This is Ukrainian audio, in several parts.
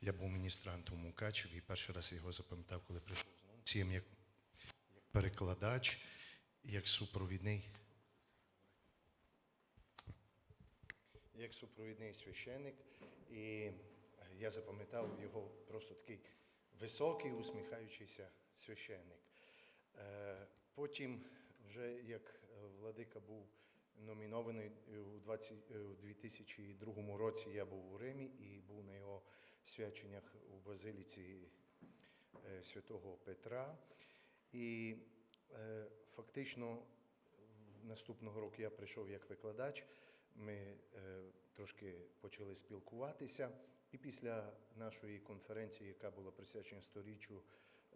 Я був міністрантом у Мукачеві і перший раз його запам'ятав, коли прийшов з нунцієм як, перекладач, як супровідний. Як супровідний священик. І я запам'ятав його просто такий високий, усміхаючийся священник. Е, Потім, вже як владика був номінований у 20, е, у 2002 році, я був у Римі і був на його свяченнях у базиліці е, святого Петра. І е, фактично наступного року я прийшов як викладач. Ми е, трошки почали спілкуватися. І після нашої конференції, яка була присвячена сторіччю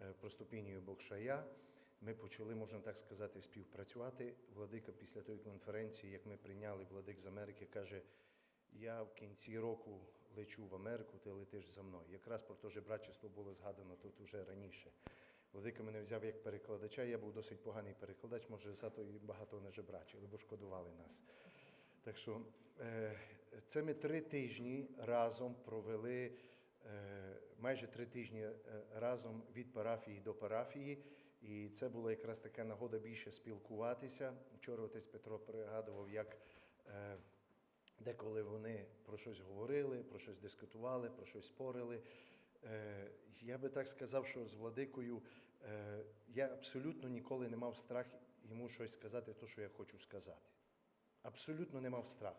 е, Простопінію Бокшая, ми почали, можна так сказати, співпрацювати. Владика після тої конференції, як ми прийняли владик з Америки, каже: я в кінці року лечу в Америку, ти летиш за мною. Якраз про те жебрачество було згадано тут уже раніше. Владика мене взяв як перекладача, я був досить поганий перекладач, може, зато і багато не жебрачили, бо шкодували нас. Так що е, це ми три тижні разом провели, е, майже три тижні е, разом від парафії до парафії. І це була якраз така нагода більше спілкуватися. Вчора отець Петро пригадував, як е, деколи вони про щось говорили, про щось дискутували, про щось спорили. Е, я би так сказав, що з владикою е, я абсолютно ніколи не мав страх йому щось сказати, то, що я хочу сказати. Абсолютно не мав страх.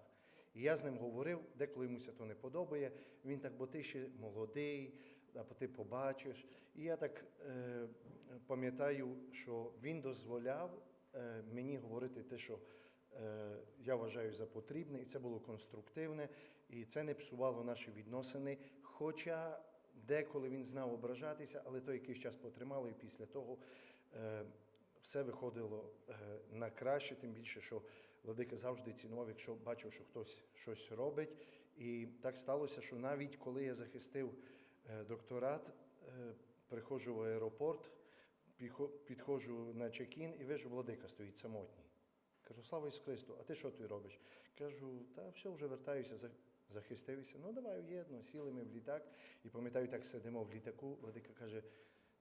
І я з ним говорив, деколи йому це то не подобає. Він так, бо ти ще молодий, або ти побачиш. І я так е, пам'ятаю, що він дозволяв е, мені говорити те, що е, я вважаю за потрібне, і це було конструктивне, і це не псувало наші відносини. Хоча деколи він знав ображатися, але то якийсь час потримало, і після того е, все виходило е, на краще, тим більше, що Владика завжди цінував, якщо бачив, що хтось щось робить. І так сталося, що навіть коли я захистив докторат, е, приходжу в аеропорт, підходжу на чекін і вижу, Владика стоїть самотній. Кажу, слава Ісусу Христу, а ти що тут робиш? Кажу, та все, вже вертаюся, захистився. Ну, давай уєдно, сіли ми в літак. І пам'ятаю, так сидимо в літаку. Владика каже,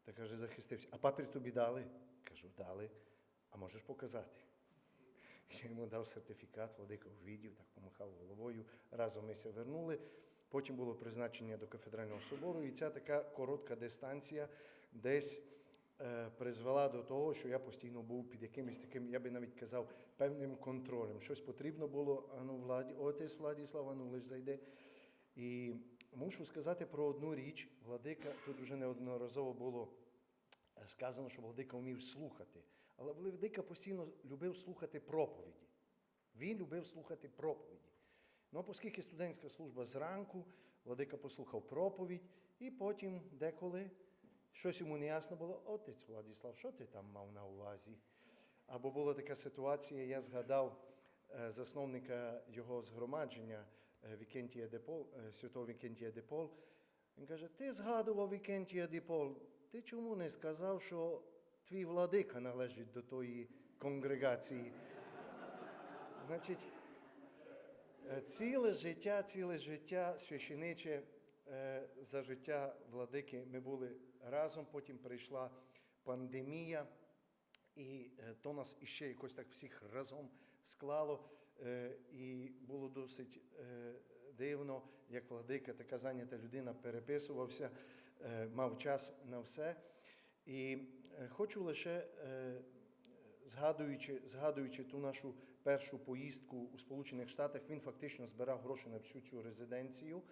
та каже, захистився. А папір тобі дали? Кажу, дали. А можеш показати? Я йому дав сертифікат, Владика увідів, так помахав головою. Разом ми ся вернули. Потім було призначення до кафедрального собору, і ця така коротка дистанція десь е, призвела до того, що я постійно був під якимось таким, я би навіть казав, певним контролем. Щось потрібно було, ану, Владі, отець Владіслав, ану, лиш зайди. І мушу сказати про одну річ. Владика, тут вже неодноразово було е, сказано, що Владика вмів слухати. Але Владика постійно любив слухати проповіді. Він любив слухати проповіді. Ну, оскільки студентська служба зранку, Владика послухав проповідь, і потім деколи щось йому не ясно було, отець Владіслав, що ти там мав на увазі? Або була така ситуація, я згадав е, засновника його згромадження е, Вікентія Депол, е, святого Вікентія Депол. Він каже: Ти згадував Вікентія Депол, ти чому не сказав, що твій владика належить до тої конгрегації? Значить, Ціле життя, ціле життя священиче е, за життя владики ми були разом, потім прийшла пандемія, і е, то нас іще якось так всіх разом склало. Е, І було досить е, дивно, як владика, така зайнята людина, переписувався, е, мав час на все. І е, хочу лише е, згадуючи, згадуючи ту нашу першу поїздку у Сполучених Штатах, він фактично збирав гроші на всю цю резиденцію.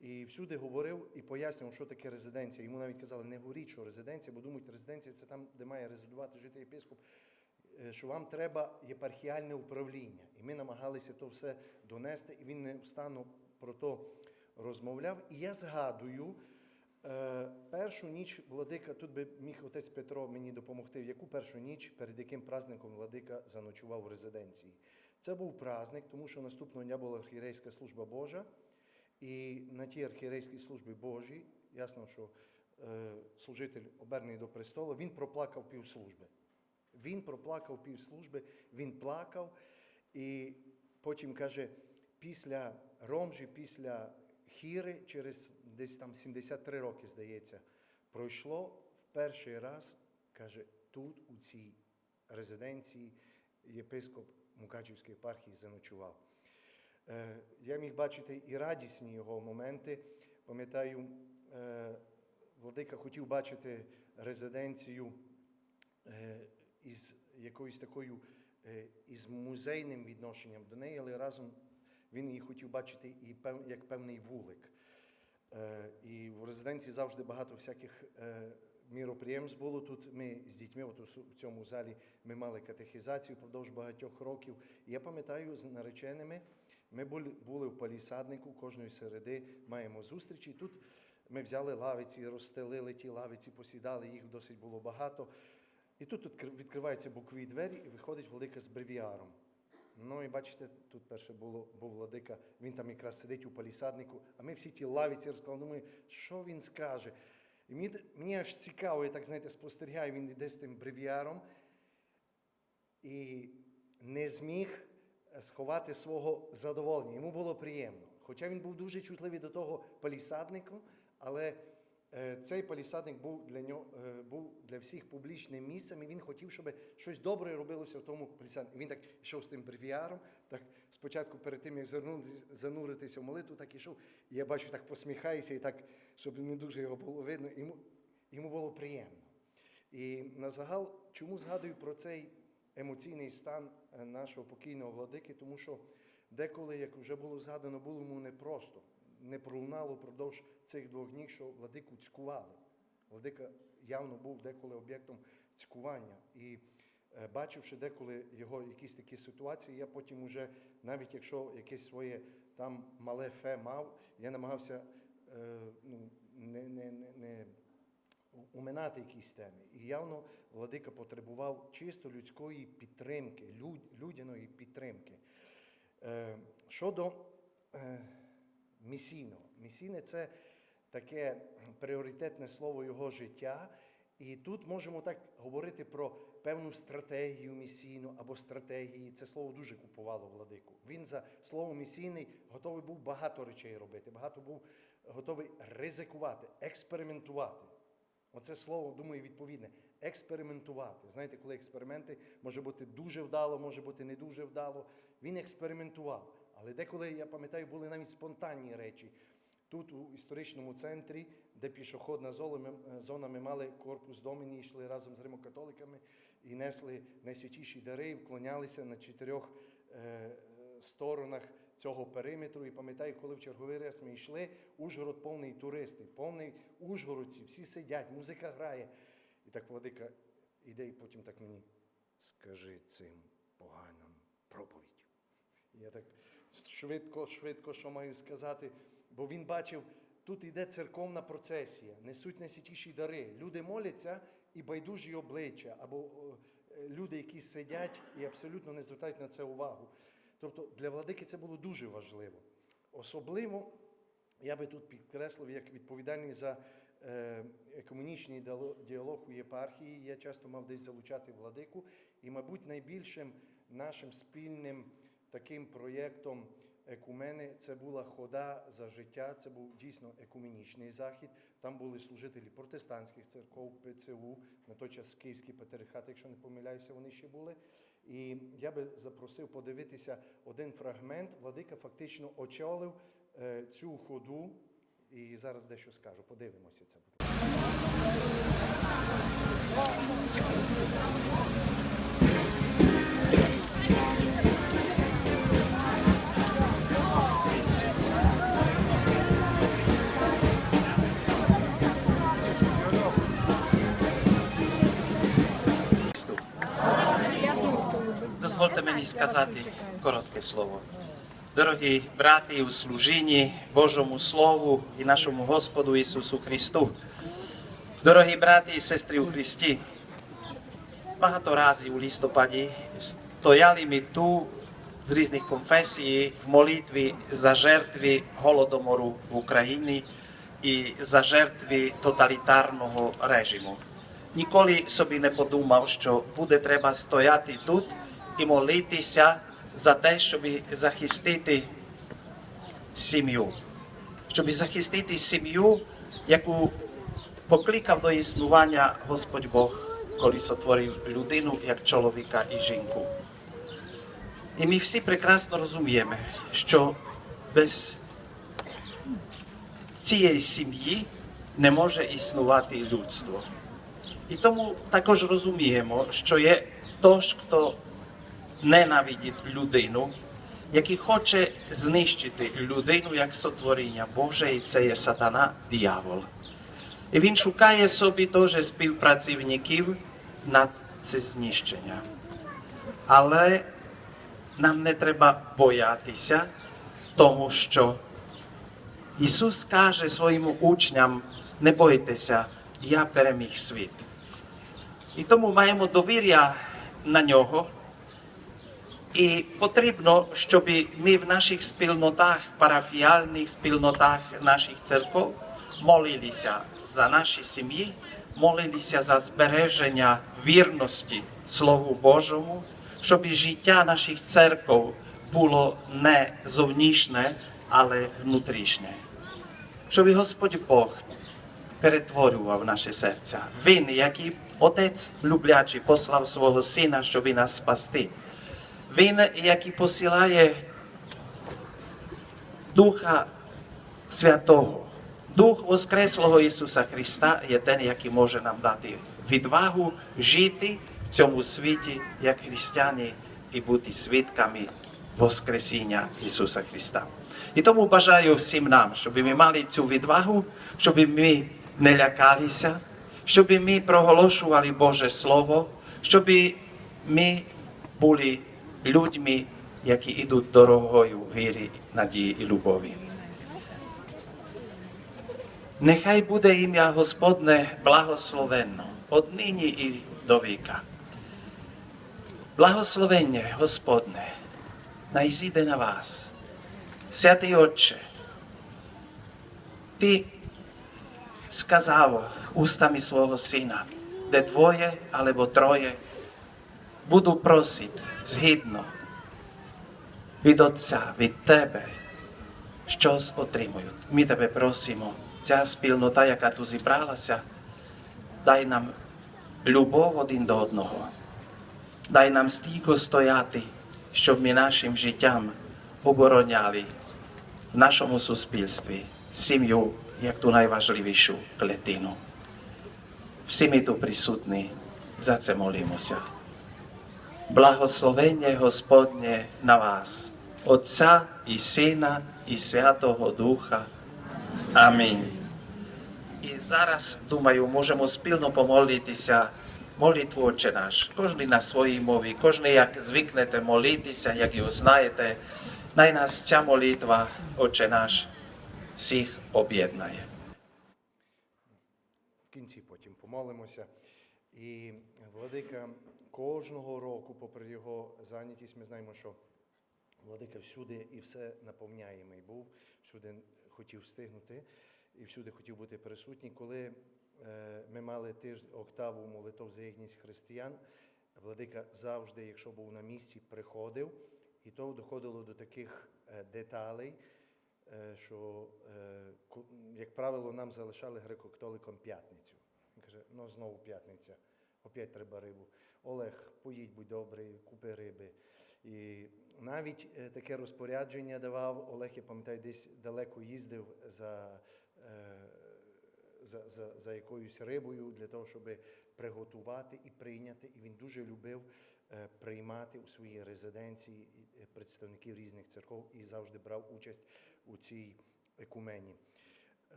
І всюди говорив і пояснював, що таке резиденція. Йому навіть казали, не говоріть, що резиденція, бо думають, резиденція це там, де має резидувати жити єпископ, е, що вам треба єпархіальне управління. І ми намагалися то все донести, і він невстанно про то розмовляв. І я згадую, першу ніч владика, тут би міг отець Петро мені допомогти, в яку першу ніч, перед яким праздником владика заночував в резиденції. Це був праздник, тому що наступного дня була архієрейська служба Божа. І на тій архієрейській службі Божій, ясно, що е, служитель обернений до престолу, він проплакав півслужби. Він проплакав півслужби, він плакав. І потім каже, після Ромжі, після Хіри, через десь там 73 роки, здається, пройшло в перший раз, каже, тут, у цій резиденції, єпископ Мукачівської єпархії заночував. Е, Я міг бачити і радісні його моменти. Пам'ятаю, е, Владика хотів бачити резиденцію е, із якоюсь такою із музейним відношенням до неї, але разом він її хотів бачити і як певний вулик. Е, І в резиденції завжди багато всяких е, міроприємств було. Тут ми з дітьми, от у цьому залі, ми мали катехізацію впродовж багатьох років. Я пам'ятаю, з нареченими ми були, в палісаднику, кожної середи маємо зустрічі. Тут ми взяли лавиці, розстелили ті лавиці, посідали, їх досить було багато. І тут, тут відкриваються бокові двері і виходить владика з бревіаром. Ну і бачите, тут перше було, був владика, він там якраз сидить у палісаднику, а ми всі ті лавиці розклали, думаю, що він скаже. І мені, мені аж цікаво, я так знаєте, спостерігаю, він йде з тим бревіаром і не зміг е, сховати свого задоволення. Йому було приємно. Хоча він був дуже чутливий до того палісаднику, але цей палісадник був для нього е, був для всіх публічним місцем, і він хотів, щоб щось добре робилося в тому палісаднику. Він так йшов з тим бревіаром, так спочатку перед тим, як зануритися в молитву, так ішов. І я бачу, так посміхається, і так, щоб не дуже його було видно. Йому, йому було приємно. І на загал, чому згадую про цей емоційний стан е, нашого покійного владики, тому що деколи, як вже було згадано, було йому непросто, не пролунало впродовж цих двох днів, що владику цькували. Владика явно був деколи об'єктом цькування. І е, бачивши деколи його якісь такі ситуації, я потім уже, навіть якщо якесь своє там мале фе мав, я намагався е, ну, не, не, не, не уминати якісь теми. І явно владика потребував чисто людської підтримки, людяної підтримки. Е, щодо місійного. Місійне це таке пріоритетне слово його життя. І тут можемо так говорити про певну стратегію місійну або стратегії. Це слово дуже купувало владику. Він за слово місійний готовий був багато речей робити, багато був готовий ризикувати, експериментувати. Оце слово, думаю, відповідне. Експериментувати. Знаєте, коли експерименти може бути дуже вдало, може бути не дуже вдало. Він експериментував. Але деколи, я пам'ятаю, були навіть спонтанні речі. Тут, у історичному центрі, де пішохідна зона, ми- мали корпус доміні, йшли разом з римокатоликами і несли найсвятіші дари, і вклонялися на чотирьох е, е, сторонах цього периметру. І пам'ятаю, коли в черговий раз ми йшли, Ужгород повний туристів, повний ужгородці, всі сидять, музика грає. І так владика іде, і потім так мені скажи цим поганим проповідь. І Я так швидко, швидко, що маю сказати, бо він бачив, тут йде церковна процесія, несуть найсвятіші дари. Люди моляться і байдужі обличчя, або е, люди, які сидять і абсолютно не звертають на це увагу. Тобто для владики це було дуже важливо. Особливо я би тут підкреслив, як відповідальний за е, екомунічний діало- діалог у єпархії, я часто мав десь залучати владику. І, мабуть, найбільшим нашим спільним таким проєктом екумени це була хода за життя. Це був дійсно екуменічний захід. Там були служителі протестантських церков, ПЦУ, на той час Київський патріархат, якщо не помиляюся, вони ще були. І я би запросив подивитися один фрагмент. Владика фактично очолив е, цю ходу. І зараз дещо скажу. Подивимося це буде. Мені сказати коротке слово. Дорогі брати у служінні Божому Слову і нашому Господу Ісусу Христу. Дорогі брати і сестри у Христі, багато разів у листопаді стояли ми tu з різних конфесій в молитві за жертви голодомору в Україні і за жертви тоталітарного режиму. Ніколи собі не подумав, що буде треба стояти тут і молитися за те, щоб захистити сім'ю, щоб захистити сім'ю, яку покликав до існування Господь Бог, коли сотворив людину як чоловіка і жінку. І ми всі прекрасно розуміємо, що без цієї сім'ї не може існувати людство. І тому також розуміємо, що є тож, хто ненавидить людину, який хоче знищити людину як сотворіння Боже, і це є сатана, диявол. І він шукає собі теж співпрацівників на це знищення. Але нам не треба боятися, тому що Ісус каже своїм учням: не бойтеся, я переміг світ. І тому маємо довір'я на нього. І потрібно, щоб ми в наших спільнотах, парафіальних спільнотах наших церков молилися за наші сім'ї, молилися за збереження вірності Слову Божому, щоб життя наших церков було не зовнішнє, але внутрішнє. Щоб Господь Бог перетворював наше серця. Він, який Отець люблячий, послав свого Сина, щоб нас спасти. Він, який посилає Духа Святого. Дух Воскреслого Ісуса Христа є ten, який може нам дати відвагу жити в цьому світі як християни і бути свідками Воскресіння Ісуса Христа. І тому бажаю всім нам, щоб ми мали цю відвагу, щоб ми не лякалися, щоб ми проголошували Боже Слово, щоб ми були людьми, які йдуть дорогою віри, надії і любові. Нехай буде ім'я Господне благословенно, од нині і до віка. Благословення Господне, найзійде на вас. Святий Отче, Ти сказав устами свого Сина, де двоє або троє буду просити згідно від Отця, від Тебе, щось отримують. Ми Тебе просимо, ця спільнота, яка тут зібралася, дай нам любов один до одного. Дай нам стійко стояти, щоб ми нашим життям обороняли в нашому суспільстві сім'ю як ту найважливішу клетину. Всі ми тут присутні, за це молимося. Благословення Господнє на вас, Отця і Сина і Святого Духа. Амінь. І зараз, думаю, можемо спільно помолитися молитву Отче наш. Кожен на своїй мові, кожен як звикнете молитися, як його знаєте. Най нас ця молитва, Отче наш, всіх об'єднає. В кінці потім помолимося. І владика кожного року, попри його зайнятість, ми знаємо, що владика всюди і все наповняємий був, всюди хотів встигнути і всюди хотів бути присутній. Коли е, ми мали тиждень октаву молитов за єдність християн, владика завжди, якщо був на місці, приходив, і то доходило до таких е, деталей, е, що, як правило, нам залишали греко-католиком п'ятницю. Він каже, ну знову п'ятниця, опять треба рибу. Олег, поїдь, будь добрий, купи риби. І навіть е, таке розпорядження давав. Олег, я пам'ятаю, десь далеко їздив за, е, за, за, за якоюсь рибою для того, щоб приготувати і прийняти. І він дуже любив е, приймати у своїй резиденції представників різних церков і завжди брав участь у цій екумені.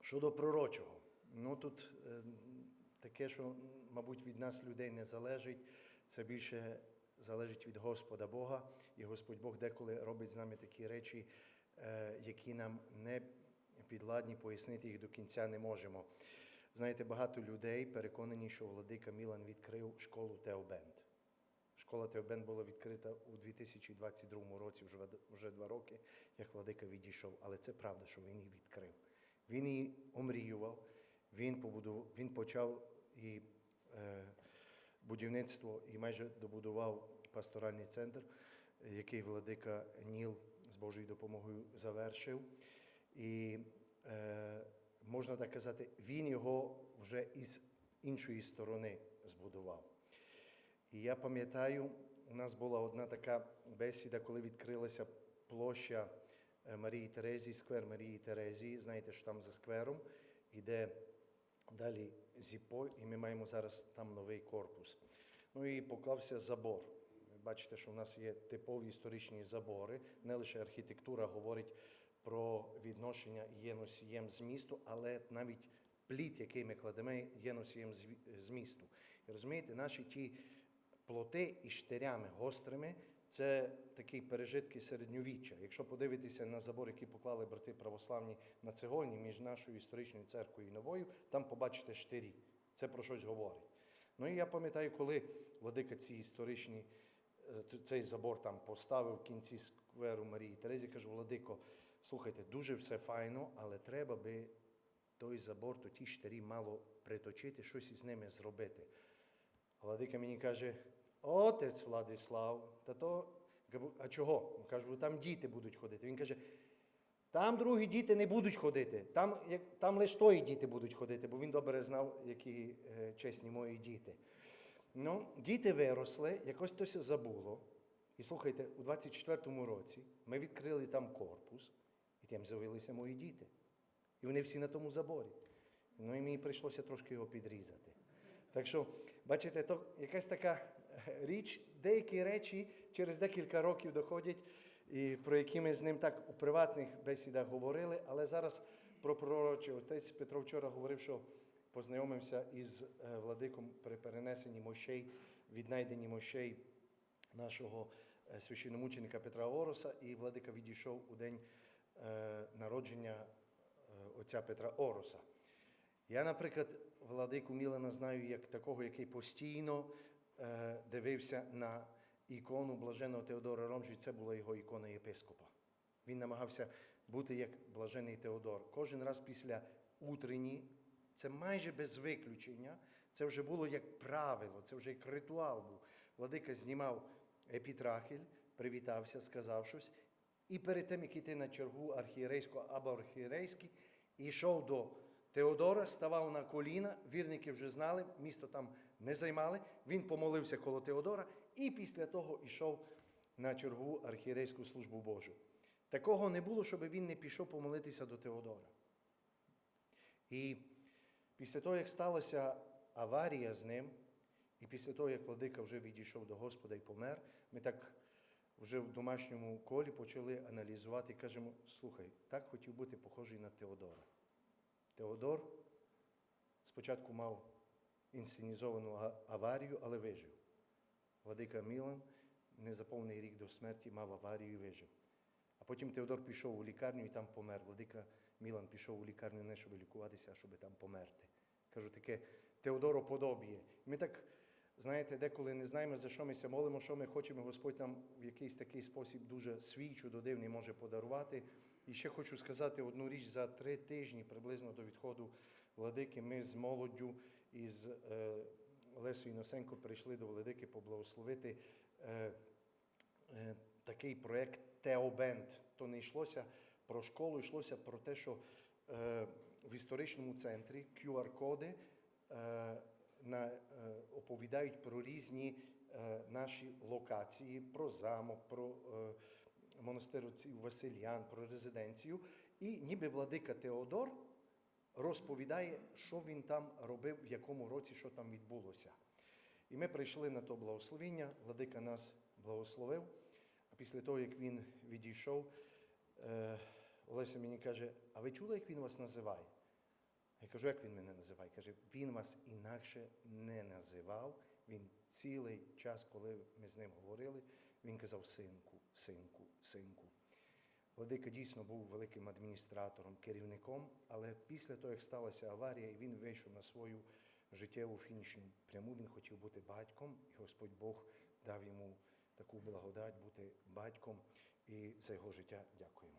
Щодо пророчого, ну тут таке, що, мабуть, від нас людей не залежить, це більше залежить від Господа Бога. І Господь Бог деколи робить з нами такі речі, е, які нам не підладні, пояснити їх до кінця не можемо. Знаєте, багато людей переконані, що владика Мілан відкрив школу Теобенд. Школа Теобенд була відкрита у 2022 році, вже, вже два роки, як владика відійшов. Але це правда, що він її відкрив. Він її омріював, він, побудував, він почав і е, будівництво і майже добудував пасторальний центр, який владика Ніл з Божою допомогою завершив. І е, можна так казати, він його вже із іншої сторони збудував. І я пам'ятаю, у нас була одна така бесіда, коли відкрилася площа е, Марії Терезії, сквер Марії Терезії. Знаєте, що там за сквером іде далі зіпо, і ми маємо зараз там новий корпус. Ну і поклався забор. Ви бачите, що в нас є типові історичні забори. Не лише архітектура говорить про відношення є носієм змісту, але навіть плід, який ми кладемо, є носієм змісту. І розумієте, наші ті плоти із штирями гострими це такі пережитки середньовіччя. Якщо подивитися на забор, який поклали брати православні на цегольні між нашою історичною церквою і новою, там побачите штирі. Це про щось говорить. Ну і я пам'ятаю, коли владика ці історичні, е, цей забор там поставив в кінці скверу Марії Терезі, кажу, Владико, слухайте, дуже все файно, але треба би той забор, то ті штирі мало приточити, щось із ними зробити. Владика мені каже, отець Владислав, та то, а чого? Кажу, там діти будуть ходити. Він каже, там другі діти не будуть ходити, там, там лише тої діти будуть ходити, бо він добре знав, які е, чесні мої діти. Ну, діти виросли, якось хтось забуло. І слухайте, у 24-му році ми відкрили там корпус, і там з'явилися мої діти. І вони всі на тому заборі. Ну і мені прийшлося трошки його підрізати. Так що, бачите, то якась така річ, деякі речі через декілька років доходять, і про які ми з ним так у приватних бесідах говорили, але зараз про пророче. Отець Петро вчора говорив, що познайомився із е, владиком при перенесенні мощей, віднайденні мощей нашого е, священномученика Петра Ороса, і владика відійшов у день е, народження отця Петра Ороса. Я, наприклад, владику Мілана знаю як такого, який постійно дивився на ікону блаженого Теодора Ромжі. Це була його ікона єпископа. Він намагався бути як блажений Теодор. Кожен раз після утренні, це майже без виключення, це вже було як правило, це вже як ритуал був. Владика знімав епітрахіль, привітався, сказав щось, і перед тим, як іти на чергу архієрейську або архієрейський, йшов до Теодора, ставав на коліна, вірники вже знали, місто там не займали. Він помолився коло Теодора і після того йшов на чергу архієрейську службу Божу. Такого не було, щоб він не пішов помолитися до Теодора. І після того, як сталася аварія з ним, і після того, як владика вже відійшов до Господа і помер, ми так вже в домашньому колі почали аналізувати і кажемо: слухай, так хотів бути похожий на Теодора. Теодор спочатку мав інсценізовану аварію, але вижив. Владика Мілан незаповний рік до смерті мав аварію і вижив. А потім Теодор пішов у лікарню і там помер. Владика Мілан пішов у лікарню не щоб лікуватися, а щоб там померти. Кажу, таке Теодороподобіє. Ми так, знаєте, деколи не знаємо, за що ми ся молимо, що ми хочемо, Господь нам в якийсь такий спосіб дуже свій, чудодивний може подарувати. І ще хочу сказати одну річ за три тижні приблизно до відходу владики. Ми з молоддю із е, Олесою Носенко прийшли до владики поблагословити е, е, такий проєкт Теобенд. То не йшлося про школу, йшлося про те, що в історичному центрі QR-коди оповідають про різні наші локації, про замок, про монастир отців Васильян, про резиденцію. І ніби владика Теодор розповідає, що він там робив, в якому році, що там відбулося. І ми прийшли на то благословіння, владика нас благословив. А після того, як він відійшов, е, Олеся мені каже: а ви чули, як він вас називає? Я кажу, як він мене називає? Каже, він вас інакше не називав. Він цілий час, коли ми з ним говорили, він казав синку, синку, синку. Владика дійсно був великим адміністратором, керівником, але після того, як сталася аварія, і він вийшов на свою життєву фінішну пряму, він хотів бути батьком, і Господь Бог дав йому таку благодать бути батьком. І за його життя дякуємо.